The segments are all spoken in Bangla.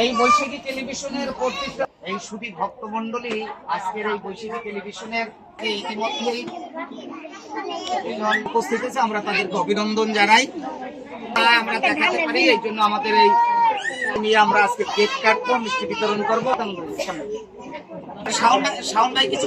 এই বৈশাখী টেলিভিশনের কর্তৃত্ব এই সুদী ভক্তমন্ডলী আজকের এই বৈশাখী টেলিভিশনের ইতিমধ্যেই উপস্থিত আছে আমরা তাদেরকে অভিনন্দন জানাই। আমরা দেখাতে পারি, এই জন্য আমাদের এই নিয়ে আমরা আজকে কেক কাটবো, মিষ্টি বিতরণ করব। ভাই কিছু?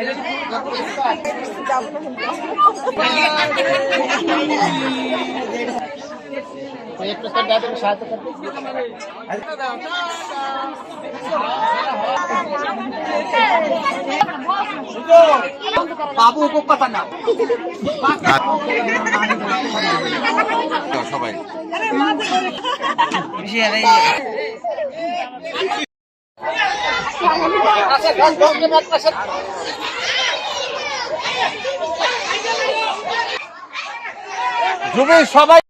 যে দর্শক তুমি না ভালোভাবে না বাবু উপকথা না সবাই জুবি সবাই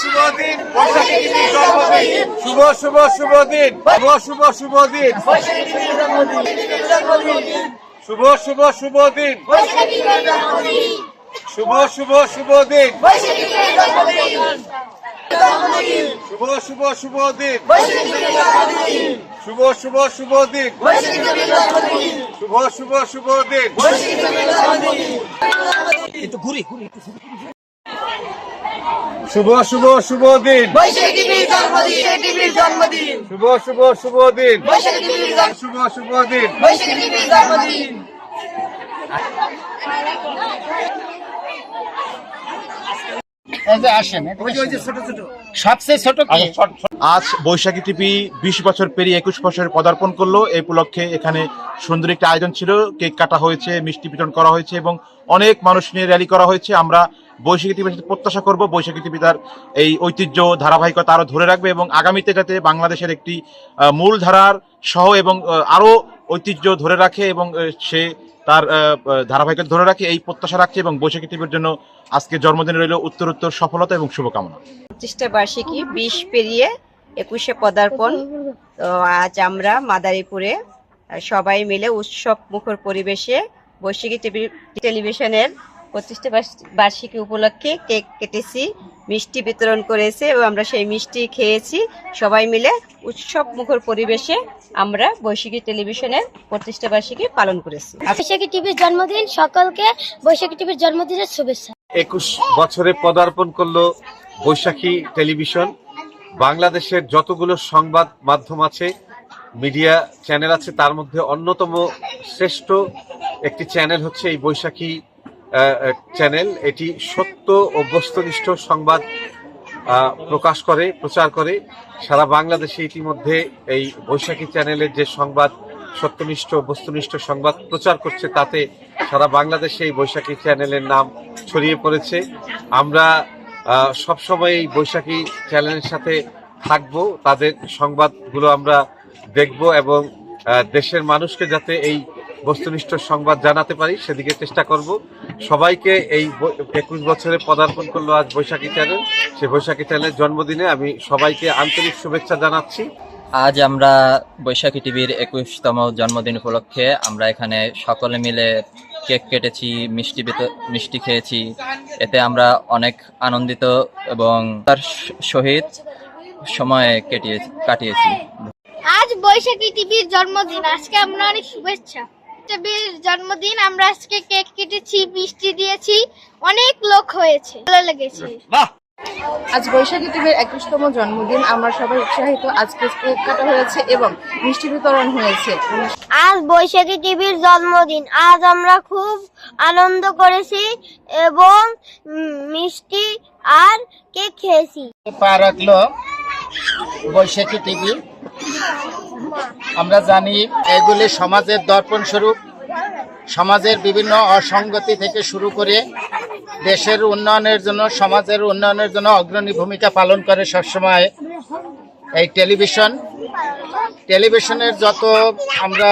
শুভ দিন। শুভ শুভ শুভ দিন। শুভ শুভ শুভ দিন। শুভ শুভ শুভ দিন। শুভ শুভ শুভ দিন। শুভ শুভ শুভ দিন। শুভ শুভ শুভ দিন। শুভ শুভ শুভ দিন। একটু ঘুরি ঘুরি শুভ শুভ শুভ দিন। শুভ শুভ শুভ দিন। শুভ শুভ দিন বৈশাখী টিভির জন্মদিন এই যে আসেন ওই যে ওই যে ছোট ছোট সবচেয়ে ছোট আজ বৈশাখী টিভি বিশ বছর পেরিয়ে একুশ বছর পদার্পণ করল। এই উপলক্ষে এখানে সুন্দর একটা আয়োজন ছিল। কেক কাটা হয়েছে মিষ্টি বিতরণ করা হয়েছে এবং অনেক মানুষ নিয়ে র্যালি করা হয়েছে। আমরা বৈশাখী টিভির সাথে প্রত্যাশা করব। বৈশাখী টিভি তার এই ঐতিহ্য ধারাবাহিকতা আরও ধরে রাখবে এবং আগামীতে যাতে বাংলাদেশের একটি মূল ধারার সহ এবং আহ, আরও ঐতিহ্য ধরে রাখে এবং সে তার ধারাবাহিকতা ধরে রাখি, এই প্রত্যাশা রাখছি এবং বৈশাখী টিভির জন্য আজকে জন্মদিন রইল উত্তর উত্তর সফলতা এবং শুভকামনা। পঁচিশটা বার্ষিকী বিশ পেরিয়ে একুশে পদার্পণ। তো আজ আমরা মাদারীপুরে সবাই মিলে উৎসব মুখর পরিবেশে বৈশাখী টিভি- টেলিভিশনের পঁচিশটা বার্ষ- বার্ষিকী উপলক্ষে কেক কেটেছি মিষ্টি বিতরণ করেছে এবং আমরা সেই মিষ্টি খেয়েছি। সবাই মিলে উৎসব মুখর পরিবেশে আমরা বৈশাখী টেলিভিশনের পঁচিশটা বার্ষিকী পালন করেছি। বৈশাখী টিভির জন্মদিন সকলকে বৈশাখী টিভির জন্মদিনের শুভেচ্ছা। একুশ বছরে পদার্পণ করল বৈশাখী টেলিভিশন। বাংলাদেশের যতগুলো সংবাদ মাধ্যম আছে মিডিয়া চ্যানেল আছে তার মধ্যে অন্যতম শ্রেষ্ঠ একটি চ্যানেল হচ্ছে এই বৈশাখী চ্যানেল এটি সত্য ও বস্তুনিষ্ঠ সংবাদ প্রকাশ করে, প্রচার করে। সারা বাংলাদেশে ইতিমধ্যে এই বৈশাখী চ্যানেলের যে সংবাদ, সত্যনিষ্ঠ বস্তুনিষ্ঠ সংবাদ প্রচার করছে, তাতে সারা বাংলাদেশে এই বৈশাখী চ্যানেলের নাম ছড়িয়ে পড়েছে। আমরা সবসময় এই বৈশাখী চ্যানেলের সাথে থাকব, তাদের সংবাদগুলো আমরা দেখব এবং দেশের মানুষকে যাতে এই বস্তুনিষ্ঠ সংবাদ জানাতে পারি সেদিকে চেষ্টা করব। সবাইকে এই একুশ বছরে পদার্পণ করল আজ বৈশাখী চ্যানেল সেই বৈশাখী চ্যানেলের জন্মদিনে আমি সবাইকে আন্তরিক শুভেচ্ছা জানাচ্ছি। আজ আমরা বৈশাখী টিভির একুশতম জন্মদিন উপলক্ষে আমরা এখানে সকলে মিলে কেক কেটেছি মিষ্টি বিত- মিষ্টি খেয়েছি। এতে আমরা অনেক আনন্দিত এবং তার সহিত সময় কেটিয়ে কাটিয়েছি। আজ বৈশাখী টিভির জন্মদিন। আজকে আমরা অনেক শুভেচ্ছা। টিভির জন্মদিন আমরা আজকে কেক কেটেছি মিষ্টি দিয়েছি অনেক লোক হয়েছে। ভালো লেগেছে। আজ বৈশাখী টিভির একুশতম জন্মদিন আমরা সবাই উৎসাহিত। আজকে কেক কাটা হয়েছে এবং মিষ্টি বিতরণ হয়েছে। আজ বৈশাখী টিভির জন্মদিন। আজ আমরা খুব আনন্দ করেছি এবং মিষ্টি আর কেক খেয়েছি। পা রাখল বৈশাখী টিভি আমরা জানি এগুলি সমাজের দর্পণ স্বরূপ। সমাজের বিভিন্ন অসঙ্গতি থেকে শুরু করে দেশের উন্নয়নের জন্য, সমাজের উন্নয়নের জন্য অগ্রণী ভূমিকা পালন করে সবসময় এই টেলিভিশন। টেলিভিশনের যত আমরা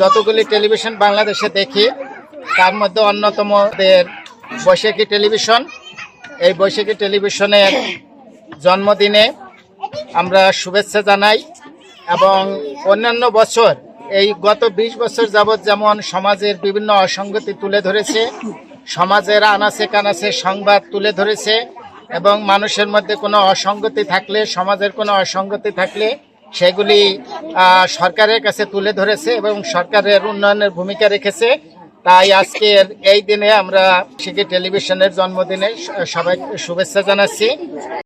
যতগুলি টেলিভিশন বাংলাদেশে দেখি, তার মধ্যে অন্যতম বৈশাখী টেলিভিশন। এই বৈশাখী টেলিভিশনের জন্মদিনে আমরা শুভেচ্ছা জানাই এবং অন্যান্য বছর, এই গত ২০ বছর যাবৎ যেমন সমাজের বিভিন্ন অসঙ্গতি তুলে ধরেছে, সমাজের আনাচে কানাচে সংবাদ তুলে ধরেছে এবং মানুষের মধ্যে কোনো অসঙ্গতি থাকলে, সমাজের কোনো অসঙ্গতি থাকলে সেগুলি সরকারের কাছে তুলে ধরেছে এবং সরকারের উন্নয়নের ভূমিকা রেখেছে। তাই আজকের এই দিনে আমরা শিখি টেলিভিশনের জন্মদিনে স- সবাইকে শুভেচ্ছা জানাচ্ছি।